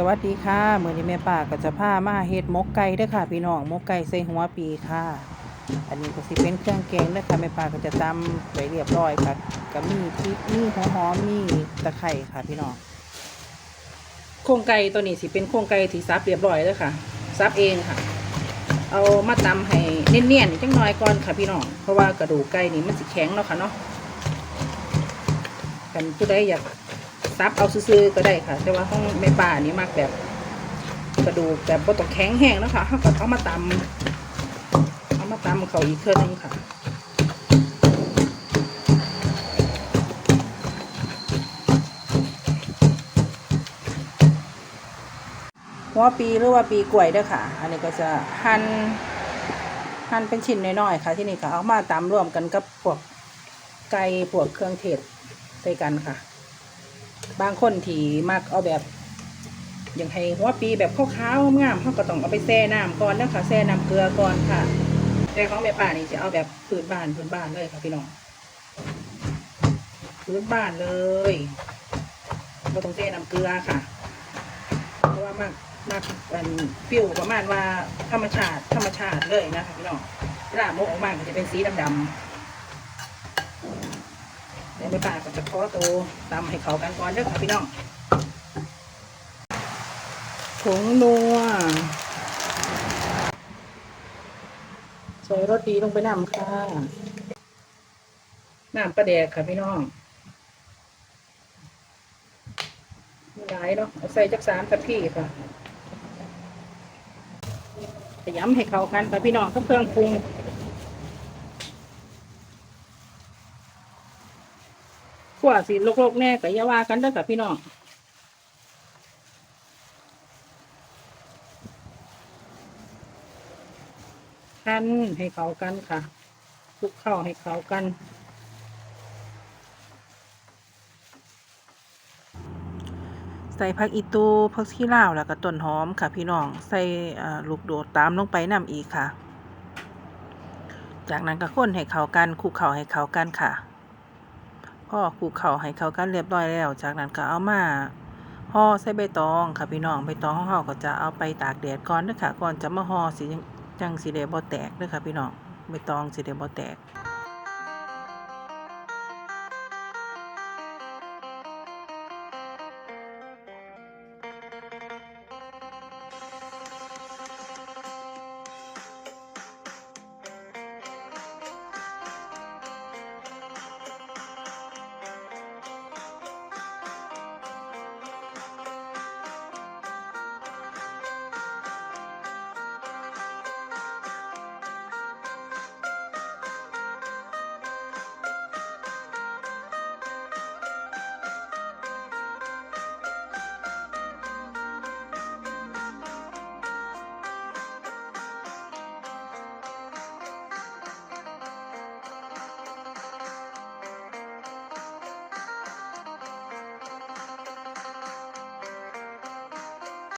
สวัสดีค่ะเมื้อนี้แม่ป้าก็จะพามาเฮ็ดหมกไก่เด้อค่ะ พี่น้องหมกไก่ใส่หัวปีค่ะ อันนี้ก็สิเป็นเครื่องแกงเด้อค่ะแม่ป้าก็จะตำไว้เรียบร้อยค่ะก็มีพริกมีหัวหอมมีตะไคร้ค่ะ พี่น้องโครงไก่ตัวนี้สิเป็นโครงไก่ที่ซับเรียบร้อยแล้วค่ะซับเองค่ะ เอามาตำให้เนียนๆจังน้อยก่อนค่ะพี่น้องเพราะว่ากระดูกไก่นี่มันสิแข็งเนาะค่ะเนาะกันผู้ใดอยาก ซับเอาซื้อๆก็ได้ค่ะ แต่ว่าห้องแม่ป่านี่มากแบบกระดูกแบบบ่ต้องแข็งแห้งนะคะเขาก็เอามาตำเอามาตำเขาอีกเครื่องนึงค่ะหัวปีหรือว่าปีกล้วยด้อค่ะ อันนี้ก็จะหั่นหั่นเป็นชิ้นน้อยๆค่ะ ที่นี่ก็เอามาตำรวมกันกับพวกไก่พวกเครื่องเทศใส่กันค่ะ บางคนที่มักเอาแบบ อย่างให้หัวปีแบบขาวๆงามเขาก็ต้องเอาไปแช่น้ำก่อนนะคะแช่น้ำเกลือก่อนค่ะ แต่ของแม่ป่านี่จะเอาแบบพื้นบ้านพื้นบ้านเลยค่ะพี่น้องพื้นบ้านเลยเราต้องแช่น้ำเกลือค่ะ เพราะว่ามากมากมันฟิวประมาณว่าธรรมชาติธรรมชาติเลยนะคะพี่น้องเวลาโมออกมาก็จะเป็นสีดำๆ เดี๋ยวแม่ป้าก็จะขอตัวตำให้เขากันก่อนเด้อค่ะพี่น้องผงนัวใส่รสดีลงไปน้ำค่ะน้ำปลาแดกค่ะพี่น้องมีหลายเนาะใส่จักสามตะพี่ค่ะขยำให้เข้ากันค่ะพี่น้องกับเครื่องปรุง ขวาสิโลกๆแน่ก็อย่าว่ากันเด้อค่พี่น้องคั้นให้เขากันค่ะคลุกเข้าให้เขากัน ใส่ผักอีตูผักชีลาวแล้วก็ต้นหอมค่ะ พี่น้องใส่ลูกโดดตามลงไปนํอีกค่ะ จากนั้นก็คนให้เข้ากันคลุกเข้าให้เข้ากันค่ะ พ่อคลุกเข่าให้เข้ากันเรียบร้อยแล้ว จากนั้นก็เอามาห่อใส่ใบตองค่ะพี่น้องใบตองของเขาก็จะเอาไปตากแดดก่อนเด้อค่ะก่อนจะมาห่อสิจังสิได้บ่แตกเด้อค่ะพี่น้องใบตองสิได้บ่แตก